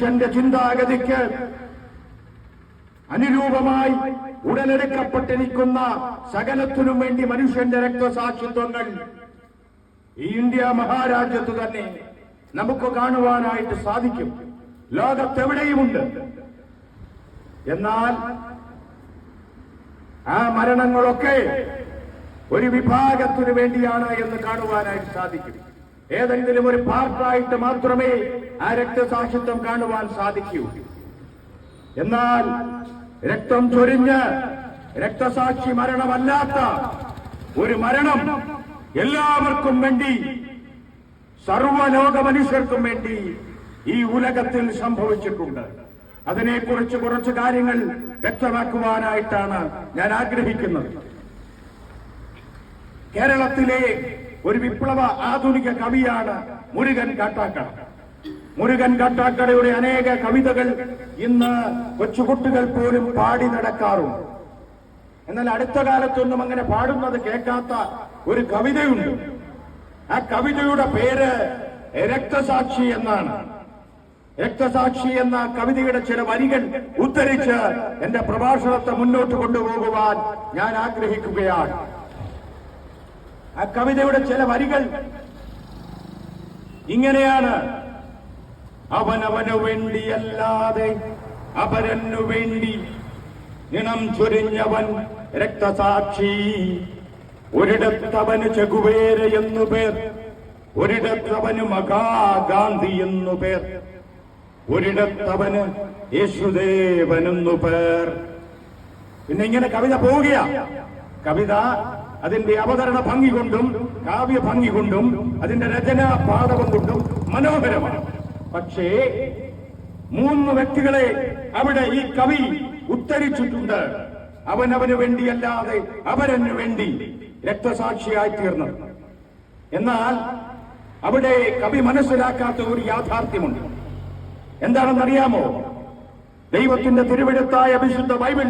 മനുഷ്യന്റെ ചിന്താഗതിക്ക് അനുരൂപമായി ഉടലെടുക്കപ്പെട്ടിരിക്കുന്ന സകലത്തിനും വേണ്ടി മനുഷ്യന്റെ രക്തസാക്ഷിത്വങ്ങൾ ഈ ഇന്ത്യ മഹാരാജ്യത്ത് തന്നെ നമുക്ക് കാണുവാനായിട്ട് സാധിക്കും. ലോകത്തെവിടെയുമുണ്ട്? എന്നാൽ ആ മരണങ്ങളൊക്കെ ഒരു വിഭാഗത്തിനു വേണ്ടിയാണ് എന്ന് കാണുവാനായിട്ട് സാധിക്കും. ഏതെങ്കിലും ഒരു പാർട്ടായിട്ട് മാത്രമേ ആ രക്തസാക്ഷിത്വം കാണുവാൻ സാധിക്കൂ. എന്നാൽ രക്തം ചൊരിഞ്ഞ് രക്തസാക്ഷി മരണമല്ലാത്ത ഒരു മരണം എല്ലാവർക്കും വേണ്ടി സർവലോക മനുഷ്യർക്കും വേണ്ടി ഈ ഉലകത്തിൽ സംഭവിച്ചിട്ടുണ്ട്. അതിനെക്കുറിച്ച് കുറച്ച് കാര്യങ്ങൾ വ്യക്തമാക്കുവാനായിട്ടാണ് ഞാൻ ആഗ്രഹിക്കുന്നത്. കേരളത്തിലെ ഒരു വിപ്ലവ ആധുനിക കവിയാണ് മുരുകൻ കാട്ടാക്കട. മുരുകൻ കാട്ടാക്കടയുടെ അനേക കവിതകൾ ഇന്ന് കൊച്ചുകുട്ടികൾ പോലും പാടി നടക്കാറുണ്ട്. എന്നാൽ അടുത്ത കാലത്തൊന്നും അങ്ങനെ പാടുന്നത് കേൾക്കാത്ത ഒരു കവിതയുണ്ട്. ആ കവിതയുടെ പേര് രക്തസാക്ഷി എന്നാണ്. രക്തസാക്ഷി എന്ന കവിതയുടെ ചില വരികൾ ഉദ്ധരിച്ച് എന്റെ പ്രഭാഷണത്തെ മുന്നോട്ട് കൊണ്ടുപോകുവാൻ ഞാൻ ആഗ്രഹിക്കുകയാണ്. ആ കവിതയുടെ ചില വരികൾ. ഇങ്ങനെയാണ് അവനവനു വേണ്ടിയല്ലാതെ അപരനു വേണ്ടി ഇണം ചൊരിഞ്ഞവൻ രക്തസാക്ഷി. ഒരിടത്തവന് ചെകുവേര എന്നു പേർ. ഒരിടത്തവന് മഹാഗാന്ധി എന്നു പേർ. ഒരിടത്തവന് യേശുദേവനെന്നു പേർ. പിന്നെ ഇങ്ങനെ കവിത പോവുകയാ. കവിത അതിന്റെ അവതരണ ഭംഗി കൊണ്ടും കാവ്യ ഭംഗി കൊണ്ടും അതിന്റെ രചനാ പാഠവം കൊണ്ടും മനോഹരമാണ്. പക്ഷേ മൂന്ന് വ്യക്തികളെ അവിടെ ഈ കവി ഉത്തരിച്ചിട്ടുണ്ട് അവനവന് വേണ്ടിയല്ലാതെ അവരന് വേണ്ടി രക്തസാക്ഷിയായി തീർന്നത് എന്നാൽ അവിടെ കവി മനസ്സിലാക്കാത്ത ഒരു യാഥാർത്ഥ്യമുണ്ട്. എന്താണെന്നറിയാമോ? ദൈവത്തിന്റെ തിരുവിടുത്തായ വിശുദ്ധ ബൈബിൾ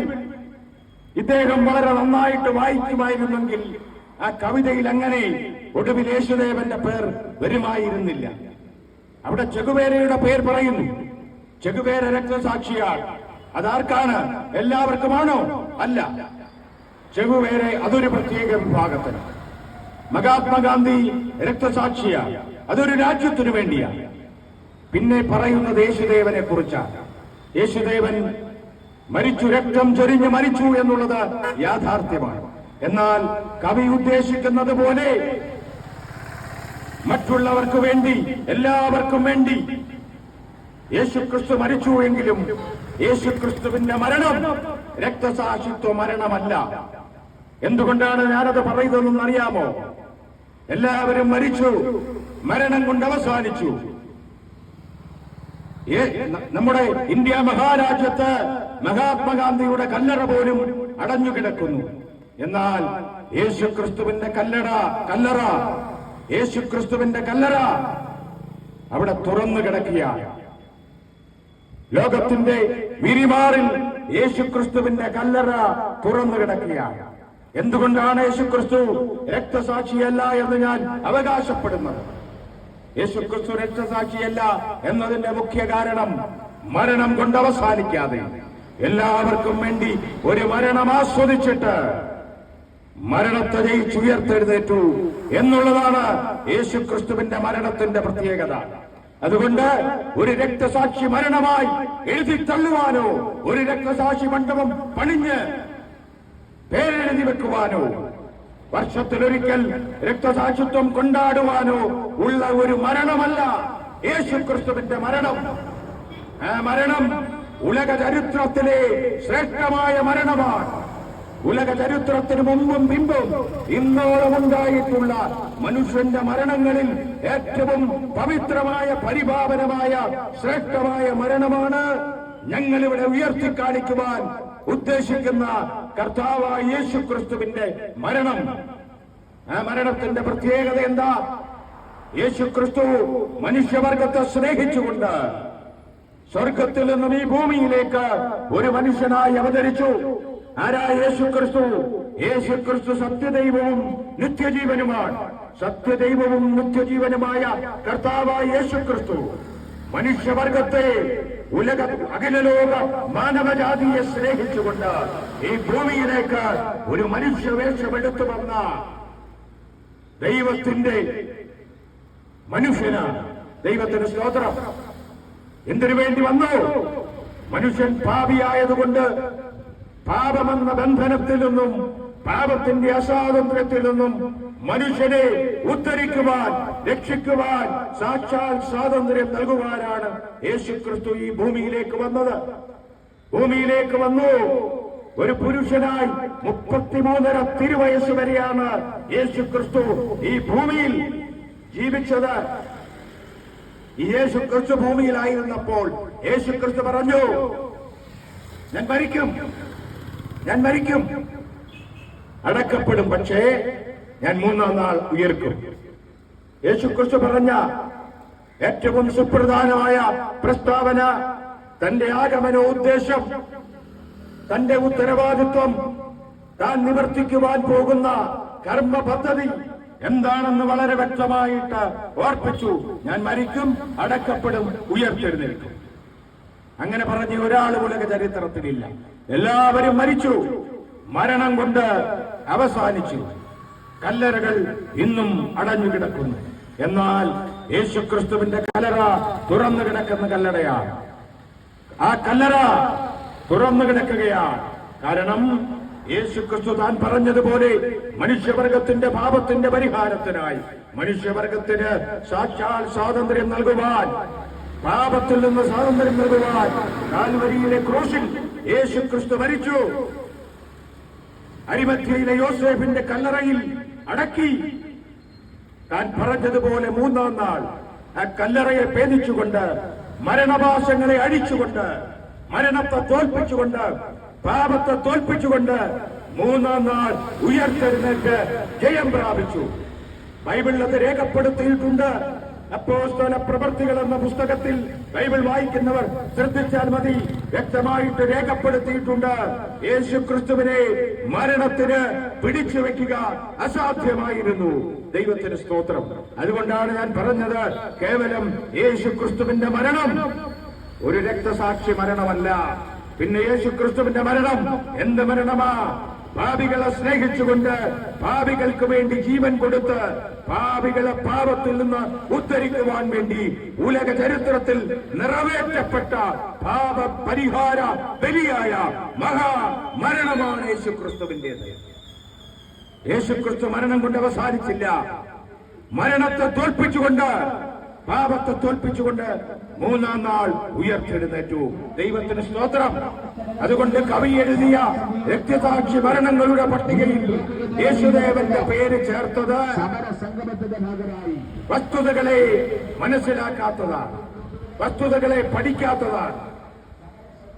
ഇദ്ദേഹം വളരെ നന്നായിട്ട് വായിക്കുമായിരുന്നെങ്കിൽ ആ കവിതയിൽ അങ്ങനെ ഒടുവിൽ യേശുദേവന്റെ പേർ വരുമായിരുന്നില്ല. അവിടെ ചെകുവേരയുടെ പേര് പറയുന്നു. ചെകുവേര രക്തസാക്ഷിയാണ് അതാർക്കാണ്? എല്ലാവർക്കുമാണോ? അല്ല. ചെകുവേരെ അതൊരു പ്രത്യേക വിഭാഗത്തിന് മഹാത്മാഗാന്ധി രക്തസാക്ഷിയാണ്. അതൊരു രാജ്യത്തിനു വേണ്ടിയാണ്. പിന്നെ പറയുന്നത് യേശുദേവനെ കുറിച്ചാണ്. യേശുദേവൻ മരിച്ചു രക്തം ചൊരിഞ്ഞ് മരിച്ചു എന്നുള്ളത് യാഥാർത്ഥ്യമാണ്. എന്നാൽ കവി ഉദ്ദേശിക്കുന്നത് പോലെ മറ്റുള്ളവർക്ക് വേണ്ടി എല്ലാവർക്കും വേണ്ടി യേശുക്രിസ്തു മരിച്ചു എങ്കിലും യേശുക്രിസ്തുവിന്റെ മരണം രക്തസാക്ഷിത്വ മരണമല്ല. എന്തുകൊണ്ടാണ് ഞാനത് പറയുന്നതെന്ന് അറിയാമോ എല്ലാവരും മരിച്ചു മരണം കൊണ്ട് അവസാനിച്ചു. നമ്മുടെ ഇന്ത്യ മഹാരാജ്യത്ത് മഹാത്മാഗാന്ധിയുടെ കല്ലറ പോലും അടഞ്ഞു കിടക്കുന്നു. എന്നാൽ യേശുക്രിസ്തുവിന്റെ കല്ലറ കല്ലറ യേശുക്രിസ്തുവിന്റെ കല്ലറ അവിടെ തുറന്നു കിടക്കുക ലോകത്തിന്റെ വിരിമാറിൽ യേശു ക്രിസ്തുവിന്റെ കല്ലറ തുറന്നു കിടക്കുക എന്തുകൊണ്ടാണ് യേശു ക്രിസ്തു രക്തസാക്ഷിയല്ല എന്ന് ഞാൻ അവകാശപ്പെടുന്നത്? യേശുക്രിസ്തു രക്തസാക്ഷിയല്ല എന്നതിന്റെ മുഖ്യ കാരണം മരണം കൊണ്ട് അവസാനിക്കാതെ എല്ലാവർക്കും വേണ്ടി ഒരു മരണം ആസ്വദിച്ചിട്ട് മരണത്തെ ജയിച്ചുയർത്തെഴുന്നേറ്റു എന്നുള്ളതാണ് യേശുക്രിസ്തുവിന്റെ മരണത്തിന്റെ പ്രത്യേകത. അതുകൊണ്ട് ഒരു രക്തസാക്ഷി മരണമായി എഴുതി തള്ളുവാനോ ഒരു രക്തസാക്ഷി മണ്ഡപം പണിഞ്ഞ് പേരെഴുതി വെക്കുവാനോ വർഷത്തിലൊരിക്കൽ രക്തസാക്ഷിത്വം കൊണ്ടാടുവാനോ ഉള്ള ഒരു മരണമല്ല യേശുക്രിസ്തുവിന്റെ മരണം. ആ മരണം ഉലക ചരിത്രത്തിലെ ശ്രേഷ്ഠമായ മരണമാണ്. ഉലക ചരിത്രത്തിന് മുമ്പും പിമ്പും ഇന്നോളം ഉണ്ടായിട്ടുള്ള മനുഷ്യന്റെ മരണങ്ങളിൽ ഏറ്റവും പവിത്രമായ പരിഭാവനമായ ശ്രേഷ്ഠമായ മരണമാണ് ഞങ്ങൾ ഇവിടെ ഉയർത്തി കാണിക്കുവാൻ ഉദ്ദേശിക്കുന്ന കർത്താവായ യേശു ക്രിസ്തുവിന്റെ മരണം. ആ മരണത്തിന്റെ പ്രത്യേകത എന്താ? യേശു ക്രിസ്തു മനുഷ്യവർഗത്തെ സ്നേഹിച്ചുകൊണ്ട് സ്വർഗത്തിൽ നിന്നും ഈ ഭൂമിയിലേക്ക് ഒരു മനുഷ്യനായി അവതരിച്ചു. ആരാ യേശു ക്രിസ്തു യേശു ക്രിസ്തു സത്യദൈവവും നിത്യജീവനുമാണ്. സത്യദൈവവും നിത്യജീവനുമായ കർത്താവായ യേശു ക്രിസ്തു മനുഷ്യവർഗത്തെ ഉലക അഖിലലോക മാനവജാതിയെ സ്നേഹിച്ചുകൊണ്ട് ഈ ഭൂമിയിലേക്ക് ഒരു മനുഷ്യവേഷമെടുത്തു വന്ന ദൈവത്തിന്റെ മനുഷ്യനാണ്. ദൈവത്തിന് സ്തോത്രം. എന്തിനു വേണ്ടി വന്നു? മനുഷ്യൻ പാപിയായതുകൊണ്ട് പാപമെന്ന ബന്ധനത്തിൽ നിന്നും പാപത്തിന്റെ അസ്വാതന്ത്ര്യത്തിൽ നിന്നും മനുഷ്യനെ ഉദ്ധരിക്കുവാൻ രക്ഷിക്കുവാൻ സാക്ഷാൽ സ്വാതന്ത്ര്യം നൽകുവാനാണ് യേശു ക്രിസ്തു ഈ ഭൂമിയിലേക്ക് വന്നത്. ഭൂമിയിലേക്ക് വന്നു. ഒരു പുരുഷനായി മുപ്പത്തിമൂന്നര തിരുവയസ് വരെയാണ് യേശു ക്രിസ്തു ഈ ഭൂമിയിൽ ജീവിച്ചത്. യേശു ക്രിസ്തു ഭൂമിയിലായിരുന്നപ്പോൾ യേശു ക്രിസ്തു പറഞ്ഞു ഞാൻ മരിക്കും. ഞാൻ മരിക്കും. അടക്കപ്പെടും. പക്ഷേ ഞാൻ മൂന്നാം നാൾ ഉയർക്കും. യേശു ക്രിസ്തു പറഞ്ഞ ഏറ്റവും സുപ്രധാനമായ പ്രസ്താവന തന്റെ ആഗമന ഉദ്ദേശം തന്റെ ഉത്തരവാദിത്വം താൻ നിവർത്തിക്കുവാൻ പോകുന്ന കർമ്മ പദ്ധതി എന്താണെന്ന് വളരെ വ്യക്തമായിട്ട് ഓർപ്പിച്ചു. ഞാൻ മരിക്കും അടക്കപ്പെടും ഉയർത്തെഴുന്നേൽക്കും. അങ്ങനെ പറഞ്ഞ ഒരാൾ ഉലക ചരിത്രത്തിലില്ല എല്ലാവരും മരിച്ചു. മരണം കൊണ്ട് അവസാനിച്ചു. കല്ലറകൾ ഇന്നും അടഞ്ഞു കിടക്കുന്നു. എന്നാൽ യേശുക്രിസ്തുവിന്റെ കല്ലറ തുറന്നു കിടക്കുന്ന കല്ലറയാണ്. ആ കല്ലറ തുറന്നു കിടക്കുകയാണ്. കാരണം യേശുക്രിസ്തു താൻ പറഞ്ഞതുപോലെ മനുഷ്യവർഗത്തിന്റെ പാപത്തിന്റെ പരിഹാരത്തിനായി മനുഷ്യവർഗത്തിന് സാക്ഷാൽ സ്വാതന്ത്ര്യം നൽകുവാൻ പാപത്തിൽ നിന്ന് സ്വാതന്ത്ര്യം നൽകുവാൻ കാൽവരിയിലെ ക്രൂശിൽ യേശുക്രിസ്തു മരിച്ചു. അരിമധ്യയിലെ യോസേഫിന്റെ കല്ലറയിൽ അടക്കി. താൻ പറഞ്ഞതുപോലെ മൂന്നാം നാൾ ആ കല്ലറയെ ഭേദിച്ചുകൊണ്ട് മരണപാശങ്ങളെ അഴിച്ചുകൊണ്ട് മരണത്തെ തോൽപ്പിച്ചുകൊണ്ട് പാപത്തെ തോൽപ്പിച്ചുകൊണ്ട് മൂന്നാം നാൾ ഉയർത്തെഴുന്നേറ്റ് ജയം പ്രാപിച്ചു. ബൈബിളിൽ അത് രേഖപ്പെടുത്തിയിട്ടുണ്ട് അപ്പോസ്തല പ്രവർത്തികൾ എന്ന പുസ്തകത്തിൽ ബൈബിൾ വായിക്കുന്നവർ ശ്രദ്ധിച്ചാൽ മതി. വ്യക്തമായിട്ട് രേഖപ്പെടുത്തിയിട്ടുണ്ട്. യേശു ക്രിസ്തുവിനെ മരണത്തിന് പിടിച്ചു വെക്കുക അസാധ്യമായിരുന്നു. ദൈവത്തിന് സ്തോത്രം. അതുകൊണ്ടാണ് ഞാൻ പറഞ്ഞത് കേവലം യേശു ക്രിസ്തുവിന്റെ മരണം ഒരു രക്തസാക്ഷി മരണമല്ല. പിന്നെ യേശു ക്രിസ്തുവിന്റെ മരണം എന്ത് മരണമാ? പാപികളെ സ്നേഹിച്ചുകൊണ്ട് പാപികൾക്ക് വേണ്ടി ജീവൻ കൊടുത്ത് പാപികളെ പാപത്തിൽ നിന്ന് ഉദ്ധരിക്കുവാൻ വേണ്ടി ഉലക ചരിത്രത്തിൽ നിറവേറ്റപ്പെട്ട പാപ പരിഹാര ബലിയായ മഹാ മരണമാണ് യേശു ക്രിസ്തുവിന്റേത് യേശുക്രിസ്തു മരണം കൊണ്ട് അവസാനിച്ചില്ല. മരണത്തെ തോൽപ്പിച്ചുകൊണ്ട് പാപത്തെ തോൽപ്പിച്ചുകൊണ്ട് മൂന്നാം നാൾ ഉയർത്തെഴുന്നേറ്റു. ദൈവത്തിന് സ്തോത്രം. അതുകൊണ്ട് കവി എഴുതിയ രക്തസാക്ഷി മരണങ്ങളുടെ പട്ടികയിൽ യേശുദേവന്റെ പേര് ചേർത്തത് വസ്തുതകളെ മനസ്സിലാക്കാത്തതാണ്. വസ്തുതകളെ പഠിക്കാത്തതാണ്.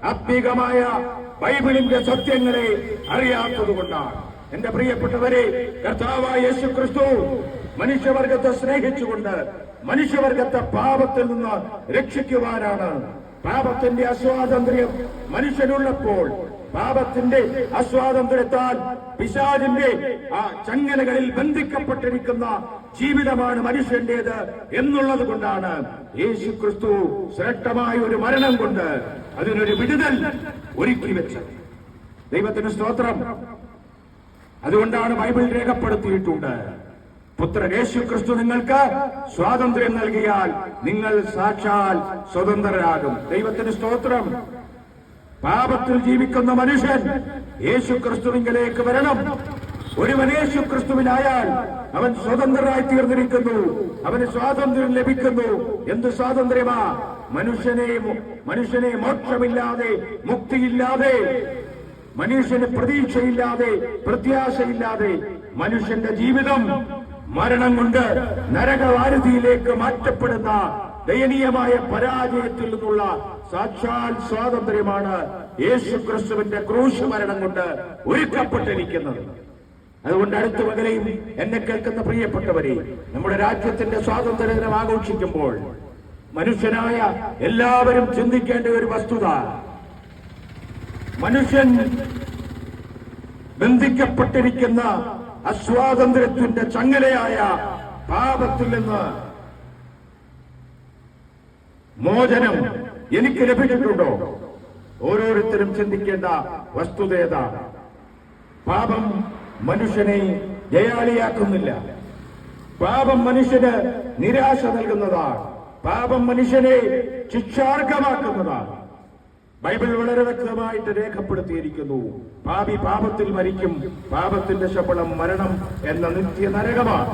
ആത്മീകമായ ബൈബിളിന്റെ സത്യങ്ങളെ അറിയാത്തതുകൊണ്ടാണ്. എന്റെ പ്രിയപ്പെട്ടവരെ കർത്താവായ യേശു ക്രിസ്തു മനുഷ്യവർഗത്തെ സ്നേഹിച്ചുകൊണ്ട് മനുഷ്യവർഗത്തെ പാപത്തിൽ നിന്ന് രക്ഷിക്കുവാനാണ്. പാപത്തിന്റെ അസ്വാതന്ത്ര്യം മനുഷ്യനുള്ളപ്പോൾ പാപത്തിന്റെ അസ്വാതന്ത്ര്യത്താൽ പിശാചിന്റെ ആ ചങ്ങലകളിൽ ബന്ധിക്കപ്പെട്ടിരിക്കുന്ന ജീവിതമാണ് മനുഷ്യന്റേത് എന്നുള്ളത് കൊണ്ടാണ് യേശു ക്രിസ്തു ശ്രേഷ്ഠമായ ഒരു മരണം കൊണ്ട് അതിനൊരു വിടുതൽ ഒരുക്കി വെച്ചത് ദൈവത്തിന് സ്തോത്രം. അതുകൊണ്ടാണ് ബൈബിൾ രേഖപ്പെടുത്തിയിട്ടുണ്ട്. പുത്രൻ യേശു ക്രിസ്തു നിങ്ങൾക്ക് സ്വാതന്ത്ര്യം നൽകിയാൽ നിങ്ങൾ സാക്ഷാൽ സ്വതന്ത്രരാകും. ദൈവത്തിന് സ്തോത്രം. പാപത്തിൽ ജീവിക്കുന്ന മനുഷ്യൻ യേശു ക്രിസ്തുവിങ്കിലേക്ക് വരണം. ഒരുവൻ യേശു ക്രിസ്തുവിനായാൽ അവൻ സ്വതന്ത്രരായി തീർന്നിരിക്കുന്നു. അവന് സ്വാതന്ത്ര്യം ലഭിക്കുന്നു. എന്ത് സ്വാതന്ത്ര്യമാ? മനുഷ്യനെ മനുഷ്യനെ മോക്ഷമില്ലാതെ മുക്തിയില്ലാതെ മനുഷ്യന് പ്രതീക്ഷയില്ലാതെ പ്രത്യാശയില്ലാതെ മനുഷ്യന്റെ ജീവിതം മരണം കൊണ്ട് നരകവാരുതിയിലേക്ക് മാറ്റപ്പെടുന്ന ദയനീയമായ പരാജയത്തിൽ നിന്നുള്ള സാക്ഷാൽ സ്വാതന്ത്ര്യമാണ് യേശു ക്രിസ്തുവിന്റെ ക്രൂശ് മരണം കൊണ്ട് ഒരുക്കപ്പെട്ടിരിക്കുന്നത്. അതുകൊണ്ട് അടുത്ത മകലെയും എന്നെ കേൾക്കുന്ന പ്രിയപ്പെട്ടവരെ നമ്മുടെ രാജ്യത്തിന്റെ സ്വാതന്ത്ര്യ ദിനം ആഘോഷിക്കുമ്പോൾ മനുഷ്യനായ എല്ലാവരും ചിന്തിക്കേണ്ട ഒരു വസ്തുത മനുഷ്യൻ ബന്ധിക്കപ്പെട്ടിരിക്കുന്ന അസ്വാതന്ത്ര്യത്തിന്റെ ചങ്ങലയായ പാപത്തിൽ നിന്ന് മോചനം എനിക്ക് ലഭിച്ചിട്ടുണ്ടോ? ഓരോരുത്തരും ചിന്തിക്കേണ്ട വസ്തുതേത പാപം മനുഷ്യനെ ജയാളിയാക്കുന്നില്ല പാപം മനുഷ്യന് നിരാശ നൽകുന്നതാണ് പാപം മനുഷ്യനെ ശിക്ഷാർഹമാക്കുന്നതാണ് ബൈബിൾ വളരെ വ്യക്തമായിട്ട് രേഖപ്പെടുത്തിയിരിക്കുന്നു. പാപി പാപത്തിൽ മരിക്കും പാപത്തിന്റെ ശപളം മരണം എന്ന നിത്യ നരകമാണ്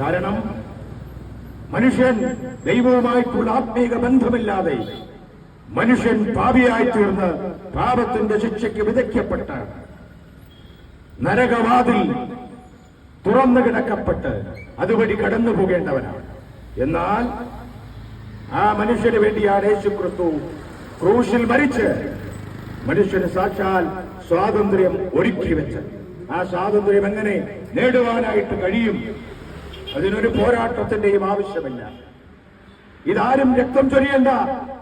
കാരണം മനുഷ്യൻ ദൈവവുമായിട്ടുള്ള ആത്മീക ബന്ധമില്ലാതെ മനുഷ്യൻ പാപിയായി തീർന്ന് പാപത്തിന്റെ ശിക്ഷയ്ക്ക് വിതയ്ക്കപ്പെട്ട് നരകവാതിൽ തുറന്നു കിടക്കപ്പെട്ട് അതുവഴി കടന്നു പോകേണ്ടവനാണ് എന്നാൽ ആ മനുഷ്യന് വേണ്ടിയാണ് യേശു ക്രിസ്തു ക്രൂശിൽ മരിച്ച് മനുഷ്യന് സാക്ഷാൽ സ്വാതന്ത്ര്യം ഒരുക്കി വെച്ച് ആ സ്വാതന്ത്ര്യം എങ്ങനെ നേടുവാനായിട്ട് കഴിയും? അതിനൊരു പോരാട്ടത്തിന്റെയും ആവശ്യമില്ല. ഇതാരും രക്തം ചൊരിയണ്ട.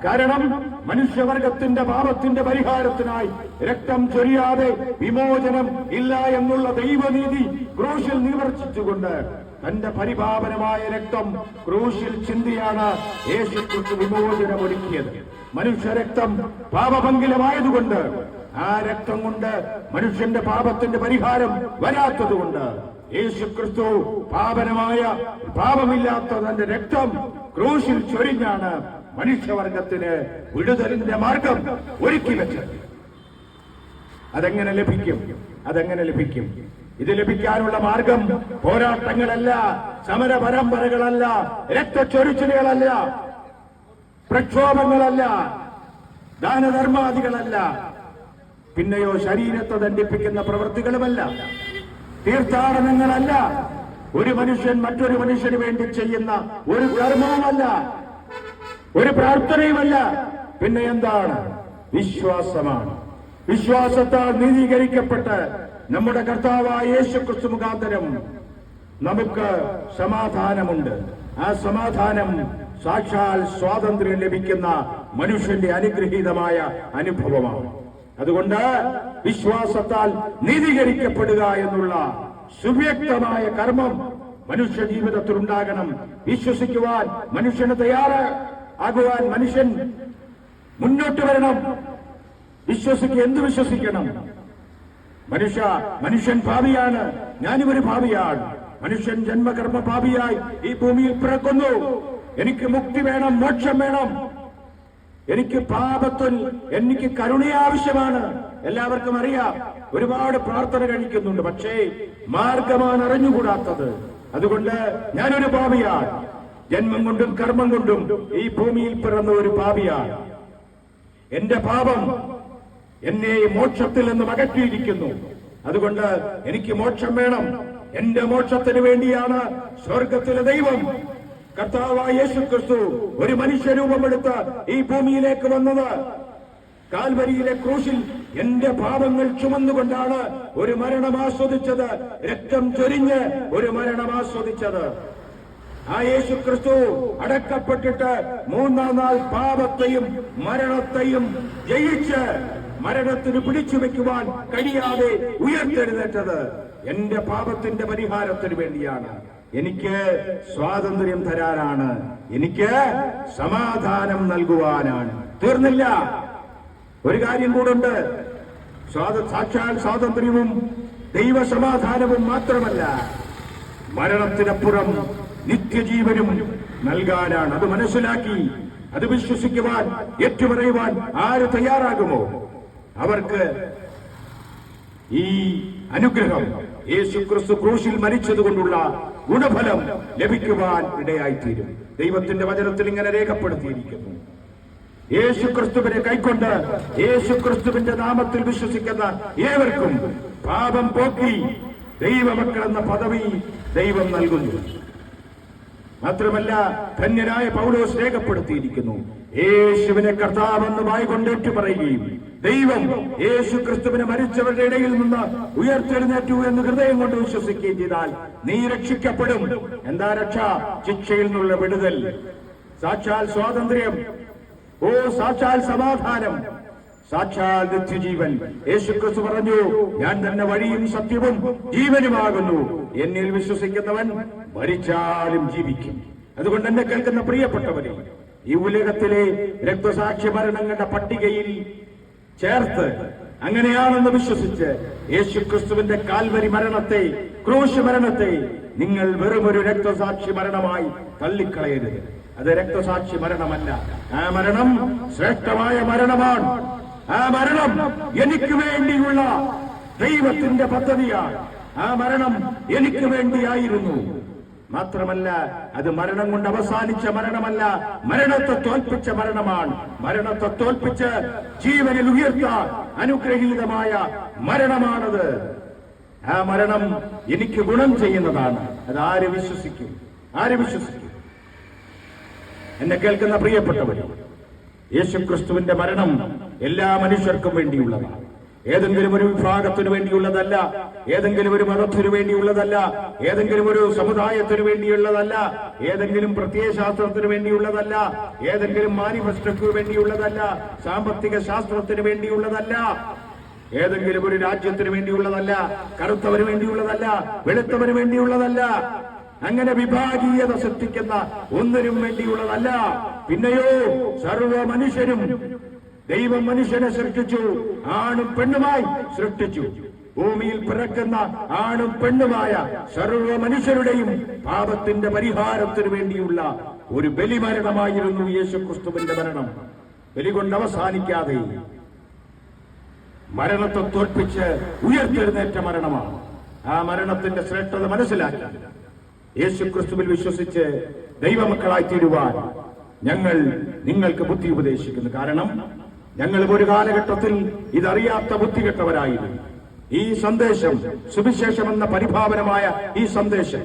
കാരണം മനുഷ്യവർഗത്തിന്റെ പാപത്തിന്റെ പരിഹാരത്തിനായി രക്തം ചൊരിയാതെ വിമോചനം ഇല്ല എന്നുള്ള ദൈവനീതി ക്രൂശിൽ നിവർത്തിച്ചുകൊണ്ട് തന്റെ പരിപാപനമായ രക്തം ക്രൂശിൽ ചിന്തിയാണ് യേശുക്രിസ്തു വിമോചനം ഒരുക്കിയത് മനുഷ്യരക്തം പാപഭംഗിലമായതുകൊണ്ട് ആ രക്തം കൊണ്ട് മനുഷ്യന്റെ പാപത്തിന്റെ പരിഹാരം വരാത്തതുകൊണ്ട് യേശു ക്രിസ്തു പാപനമായ പാപമില്ലാത്ത തന്റെ രക്തം ക്രൂശിൽ ചൊരിഞ്ഞാണ് മനുഷ്യവർഗത്തിന് വിടുതലിന്റെ മാർഗം ഒരുക്കി വെച്ചത്. അതെങ്ങനെ ലഭിക്കും? അതെങ്ങനെ ലഭിക്കും? ഇത് ലഭിക്കാനുള്ള മാർഗം പോരാട്ടങ്ങളല്ല സമര പരമ്പരകളല്ല രക്തച്ചൊരിച്ചിലുകളല്ല പ്രക്ഷോഭങ്ങളല്ല ദാനധർമാദികളല്ല പിന്നെയോ ശരീരത്തെ ദണ്ഡിപ്പിക്കുന്ന പ്രവൃത്തികളുമല്ല തീർത്ഥാടനങ്ങളല്ല ഒരു മനുഷ്യൻ മറ്റൊരു മനുഷ്യന് വേണ്ടി ചെയ്യുന്ന ഒരു കർമ്മവുമല്ല ഒരു പ്രാർത്ഥനയുമല്ല. പിന്നെ എന്താണ്? വിശ്വാസമാണ്. വിശ്വാസത്താൽ നീതീകരിക്കപ്പെട്ട് നമ്മുടെ കർത്താവായ യേശു ക്രിസ്തു മുഖാന്തരം നമുക്ക് സമാധാനമുണ്ട്. ആ സമാധാനം സാക്ഷാൽ സ്വാതന്ത്ര്യം ലഭിക്കുന്ന മനുഷ്യന്റെ അനുഗ്രഹീതമായ അനുഭവമാണ്. അതുകൊണ്ട് വിശ്വാസത്താൽ നീതീകരിക്കപ്പെടുക എന്നുള്ള സുവ്യക്തമായ കർമ്മം മനുഷ്യ ജീവിതത്തിൽ ഉണ്ടാകണം വിശ്വസിക്കുവാൻ മനുഷ്യന് തയ്യാറ് ആകുവാൻ മനുഷ്യൻ മുന്നോട്ട് വരണം. വിശ്വസിക്കുക എന്ത് വിശ്വസിക്കണം? മനുഷ്യ മനുഷ്യൻ ഭാവിയാണ്. ഞാനിവര് ഭാവിയാണ്. മനുഷ്യൻ ജന്മകർമ്മ ഭാവിയായി ഈ ഭൂമിയിൽ പിറക്കുന്നു. എനിക്ക് മുക്തി വേണം മോക്ഷം വേണം. എനിക്ക് പാപത്തിൽ എനിക്ക് കരുണയാവശ്യമാണ് എല്ലാവർക്കും അറിയാം ഒരുപാട് പ്രാർത്ഥന കഴിക്കുന്നുണ്ട് പക്ഷേ മാർഗമാണ് അറിഞ്ഞുകൂടാത്തത്. അതുകൊണ്ട് ഞാനൊരു പാപിയാണ്. ജന്മം കൊണ്ടും കർമ്മം കൊണ്ടും ഈ ഭൂമിയിൽ പിറന്ന ഒരു പാപിയാണ്. എന്റെ പാപം എന്നെ മോക്ഷത്തിൽ നിന്ന് അകറ്റിയിരിക്കുന്നു. അതുകൊണ്ട് എനിക്ക് മോക്ഷം വേണം. എന്റെ മോക്ഷത്തിന് വേണ്ടിയാണ് സ്വർഗത്തിലെ ദൈവം കർത്താവായ യേശു ക്രിസ്തു ഒരു മനുഷ്യരൂപമെടുത്ത് ഈ ഭൂമിയിലേക്ക് വന്നത്. കാൽവരിയിലെ ക്രൂശിൽ എന്റെ പാപങ്ങൾ ചുമന്നുകൊണ്ടാണ് ഒരു മരണം ആസ്വദിച്ചത്. രക്തം ചൊരിഞ്ഞ് ഒരു മരണം ആസ്വദിച്ചത്. ആ യേശു ക്രിസ്തു അടക്കപ്പെട്ടിട്ട് മൂന്നാം നാൾ പാപത്തെയും മരണത്തെയും ജയിച്ച് മരണത്തിന് പിടിച്ചു വെക്കുവാൻ കഴിയാതെ ഉയർത്തെഴുന്നേറ്റത്. എന്റെ പാപത്തിന്റെ പരിഹാരത്തിന് വേണ്ടിയാണ്. എനിക്ക് സ്വാതന്ത്ര്യം തരാനാണ്. എനിക്ക് സമാധാനം നൽകുവാനാണ്. തീർന്നില്ല. ഒരു കാര്യം കൂടുണ്ട്. സാക്ഷാൽ സ്വാതന്ത്ര്യവും ദൈവസമാധാനവും മാത്രമല്ല മരണത്തിനപ്പുറം നിത്യജീവനും നൽകാനാണ്. അത് മനസ്സിലാക്കി അത് വിശ്വസിക്കുവാൻ ഏറ്റുപറയുവാൻ ആര് തയ്യാറാകുമോ? അവർക്ക് ഈ അനുഗ്രഹം യേശു ക്രിസ്തു ക്രൂശിൽ മരിച്ചതുകൊണ്ടുള്ള ഗുണഫലം ലഭിക്കുവാൻ ഇടയായിത്തീരും. ദൈവത്തിന്റെ വചനത്തിൽ ഇങ്ങനെ രേഖപ്പെടുത്തിയിരിക്കുന്നു. യേശു ക്രിസ്തുവിനെ കൈക്കൊണ്ട് യേശു ക്രിസ്തുവിന്റെ നാമത്തിൽ വിശ്വസിക്കുന്ന ഏവർക്കും പാപം പോക്കി ദൈവമക്കൾ എന്ന പദവി ദൈവം നൽകുന്നു. മാത്രമല്ല ധന്യനായ പൗലോസ് രേഖപ്പെടുത്തിയിരിക്കുന്നു. യേശുവിനെ കർത്താവെന്ന് വായിക്കൊണ്ടേറ്റു പറയുകയും ദൈവം യേശു ക്രിസ്തുവിനെ മരിച്ചവരുടെ ഇടയിൽ നിന്ന് ഉയർത്തെഴുന്നേറ്റു എന്ന് ഹൃദയം കൊണ്ട് വിശ്വസിക്കുകയും ചെയ്താൽ നീ രക്ഷിക്കപ്പെടും. എന്താ രക്ഷ? ശിക്ഷയിൽ നിന്നുള്ള വിടുതൽ. സാക്ഷാൽ സ്വാതന്ത്ര്യം. ഓ സാക്ഷാൽ സമാധാനം. സാക്ഷാൽ നിത്യജീവൻ. യേശു ക്രിസ്തു പറഞ്ഞു ഞാൻ തന്നെ വഴിയും സത്യവും ജീവനുമാകുന്നു. എന്നിൽ വിശ്വസിക്കുന്നവൻ മരിച്ചാലും ജീവിക്കും. അതുകൊണ്ട് എന്നെ കേൾക്കുന്ന പ്രിയപ്പെട്ടവരെ ഈ ഉലകത്തിലെ രക്തസാക്ഷി മരണങ്ങളുടെ പട്ടികയിൽ ചേർത്ത് അങ്ങനെയാണെന്ന് വിശ്വസിച്ച് യേശു ക്രിസ്തുവിന്റെ കാൽവരി മരണത്തെ ക്രൂശ് മരണത്തെ നിങ്ങൾ വെറുമൊരു രക്തസാക്ഷി മരണമായി തള്ളിക്കളയരുത്. അത് രക്തസാക്ഷി മരണമല്ല. ആ മരണം ശ്രേഷ്ഠമായ മരണമാണ്. ആ മരണം എനിക്ക് വേണ്ടിയുള്ള ദൈവത്തിന്റെ പദ്ധതിയാണ്. ആ മരണം എനിക്ക് വേണ്ടിയായിരുന്നു. മാത്രമല്ല അത് മരണം കൊണ്ട് അവസാനിച്ച മരണമല്ല മരണത്തെ തോൽപ്പിച്ച മരണമാണ്. മരണത്തെ തോൽപ്പിച്ച് ജീവനിൽ ഉയർത്താൻ അനുഗ്രഹീതമായ മരണമാണത്. ആ മരണം എനിക്ക് ഗുണം ചെയ്യുന്നതാണ്. അത് ആര് വിശ്വസിക്കും? ആര് വിശ്വസിക്കും? എന്നെ കേൾക്കുന്ന പ്രിയപ്പെട്ടവർ യേശുക്രിസ്തുവിന്റെ മരണം എല്ലാ മനുഷ്യർക്കും വേണ്ടിയുള്ളതാണ്. ഏതെങ്കിലും ഒരു വിഭാഗത്തിനു വേണ്ടിയുള്ളതല്ല ഏതെങ്കിലും ഒരു മതത്തിനു വേണ്ടിയുള്ളതല്ല ഏതെങ്കിലും ഒരു സമുദായത്തിനു വേണ്ടിയുള്ളതല്ല ഏതെങ്കിലും പ്രത്യയശാസ്ത്രത്തിന് വേണ്ടിയുള്ളതല്ല ഏതെങ്കിലും മാനിഫെസ്റ്റോക്ക് വേണ്ടിയുള്ളതല്ല സാമ്പത്തിക ശാസ്ത്രത്തിന് വേണ്ടിയുള്ളതല്ല ഏതെങ്കിലും ഒരു രാജ്യത്തിന് വേണ്ടിയുള്ളതല്ല കറുത്തവന് വേണ്ടിയുള്ളതല്ല വെളുത്തവന് വേണ്ടിയുള്ളതല്ല. അങ്ങനെ വിഭാഗീയത സൃഷ്ടിക്കുന്ന ഒന്നിനും വേണ്ടിയുള്ളതല്ല. പിന്നെയോ സർവ മനുഷ്യരും ദൈവം മനുഷ്യനെ സൃഷ്ടിച്ചു ആണും പെണ്ണുമായി സൃഷ്ടിച്ചു. ഭൂമിയിൽ പിറക്കുന്ന ആണും പെണ്ണുമായ സർവ മനുഷ്യരുടെയും പാപത്തിന്റെ പരിഹാരത്തിനു വേണ്ടിയുള്ള ഒരു ബലിമരണമായിരുന്നു യേശു ക്രിസ്തുവിന്റെ മരണം. ബലി കൊണ്ട് അവസാനിക്കാതെ മരണത്തെ തോൽപ്പിച്ച് ഉയർത്തെഴുന്നേറ്റ മരണമാണ്. ആ മരണത്തിന്റെ ശ്രേഷ്ഠത മനസ്സിലാക്കി. യേശുക്രിസ്തുവിൽ വിശ്വസിച്ച് ദൈവമക്കളായി തീരുവാൻ ഞങ്ങൾ നിങ്ങൾക്ക് ബുദ്ധി ഉപദേശിക്കുന്നു. കാരണം ഞങ്ങൾ ഒരു കാലഘട്ടത്തിൽ ഇതറിയാത്ത ബുദ്ധികെട്ടവരായിരുന്നു. ഈ സന്ദേശം സുവിശേഷം എന്ന പരിഭാവനമായ ഈ സന്ദേശം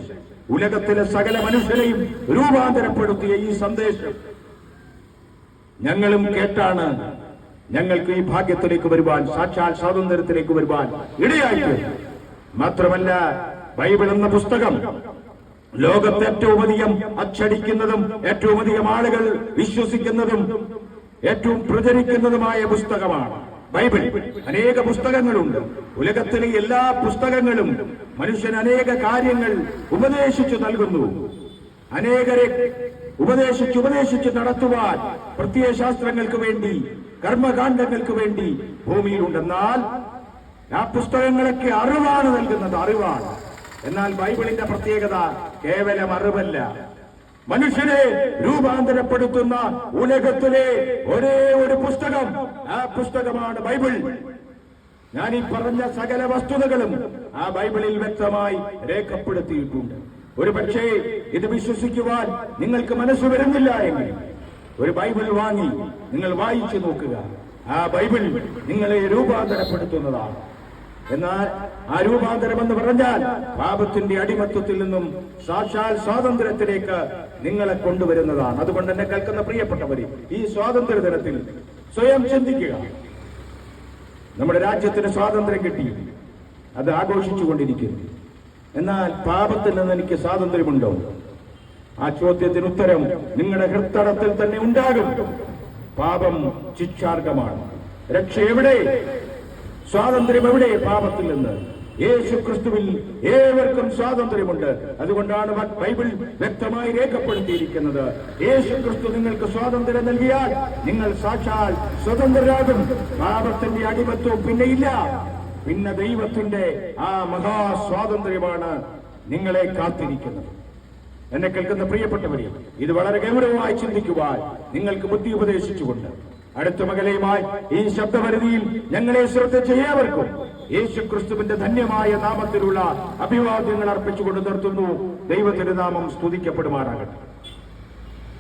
ഉലകത്തിലെ സകല മനുഷ്യരെയും രൂപാന്തരപ്പെടുത്തിയ ഈ സന്ദേശം ഞങ്ങളും കേട്ടാണ് ഞങ്ങൾക്ക് ഈ ഭാഗ്യത്തിലേക്ക് വരുവാൻ സാക്ഷാൽ സ്വാതന്ത്ര്യത്തിലേക്ക് വരുവാൻ ഇടയായിട്ട്. മാത്രമല്ല ബൈബിൾ എന്ന പുസ്തകം ലോകത്ത് ഏറ്റവും അധികം അച്ചടിക്കുന്നതും ഏറ്റവും അധികം ആളുകൾ വിശ്വസിക്കുന്നതും ഏറ്റവും പ്രചരിക്കുന്നതുമായ പുസ്തകമാണ് ബൈബിൾ. അനേക പുസ്തകങ്ങളുണ്ട്. ഉലകത്തിലെ എല്ലാ പുസ്തകങ്ങളും മനുഷ്യൻ അനേക കാര്യങ്ങൾ ഉപദേശിച്ചു നൽകുന്നു. അനേകരെ ഉപദേശിച്ച് ഉപദേശിച്ച് നടത്തുവാൻ പ്രത്യയശാസ്ത്രങ്ങൾക്ക് വേണ്ടി കർമ്മകാണ്ഡങ്ങൾക്ക് വേണ്ടി ഭൂമിയിലുണ്ടെന്നാൽ ആ പുസ്തകങ്ങളൊക്കെ അറിവാണ് നൽകുന്നത് അറിവാണ്. എന്നാൽ ബൈബിളിന്റെ പ്രത്യേകത കേവലം അറിവല്ല. മനുഷ്യനെ രൂപാന്തരപ്പെടുത്തുന്ന ഉലകത്തിലെ ഒരേ ഒരു പുസ്തകം. ആ പുസ്തകമാണ് ബൈബിൾ. ഞാൻ ഈ പറഞ്ഞ സകല വസ്തുതകളും ആ ബൈബിളിൽ വ്യക്തമായി രേഖപ്പെടുത്തിയിട്ടുണ്ട്. ഒരു പക്ഷേ ഇത് വിശ്വസിക്കുവാൻ നിങ്ങൾക്ക് മനസ്സ് വരുന്നില്ല എങ്കിൽ ഒരു ബൈബിൾ വാങ്ങി നിങ്ങൾ വായിച്ചു നോക്കുക. ആ ബൈബിൾ നിങ്ങളെ രൂപാന്തരപ്പെടുത്തുന്നതാണ്. എന്നാൽ ആ രൂപാന്തരം എന്ന് പറഞ്ഞാൽ പാപത്തിന്റെ അടിമത്വത്തിൽ നിന്നും സാക്ഷാൽ സ്വാതന്ത്ര്യത്തിലേക്ക് നിങ്ങളെ കൊണ്ടുവരുന്നതാണ്. അതുകൊണ്ട് തന്നെ കേൾക്കുന്ന പ്രിയപ്പെട്ടവരെ ഈ സ്വാതന്ത്ര്യ ദിനത്തിൽ സ്വയം ചിന്തിക്കുക. നമ്മുടെ രാജ്യത്തിന് സ്വാതന്ത്ര്യം കിട്ടി. അത് ആഘോഷിച്ചു കൊണ്ടിരിക്കുന്നു എന്നാൽ പാപത്തിൽ നിന്ന് എനിക്ക് സ്വാതന്ത്ര്യമുണ്ടോ? ആ ചോദ്യത്തിന് ഉത്തരം നിങ്ങളുടെ ഹൃത്തടത്തിൽ തന്നെ ഉണ്ടാകും. പാപം ശിക്ഷാർഹമാണ്. രക്ഷ എവിടെ? സ്വാതന്ത്ര്യം എവിടെ? പാപത്തിൽ നിന്ന്. യേശു ക്രിസ്തുവിൽ ഏവർക്കും സ്വാതന്ത്ര്യമുണ്ട്. അതുകൊണ്ടാണ് ബൈബിൾ വ്യക്തമായി രേഖപ്പെടുത്തിയിരിക്കുന്നത്. യേശു ക്രിസ്തു നിങ്ങൾക്ക് സ്വാതന്ത്ര്യം നൽകിയാൽ നിങ്ങൾ സാക്ഷാൽ സ്വതന്ത്രരാകും. പാപത്തിന്റെ അടിമത്വം പിന്നെയില്ല പിന്നെ ദൈവത്തിന്റെ ആ മഹാസ്വാതന്ത്ര്യമാണ് നിങ്ങളെ കാത്തിരിക്കുന്നത്. എന്നെ കേൾക്കുന്ന പ്രിയപ്പെട്ടവരെ ഇത് വളരെ ഗൗരവമായി ചിന്തിക്കുവാൻ നിങ്ങൾക്ക് ബുദ്ധി ഉപദേശിച്ചുകൊണ്ട് അടുത്ത മകലയുമായി ഈ ശബ്ദപരിധിയിൽ ഞങ്ങളെ ശ്രദ്ധിച്ച ഏവർക്കും യേശു ക്രിസ്തുവിന്റെ ധന്യമായ നാമത്തിലുള്ള അഭിവാദ്യങ്ങൾ അർപ്പിച്ചുകൊണ്ട് നിർത്തുന്നു. ദൈവത്തിന്റെ നാമം സ്തുതിക്കപ്പെടുമാറാകട്ടെ.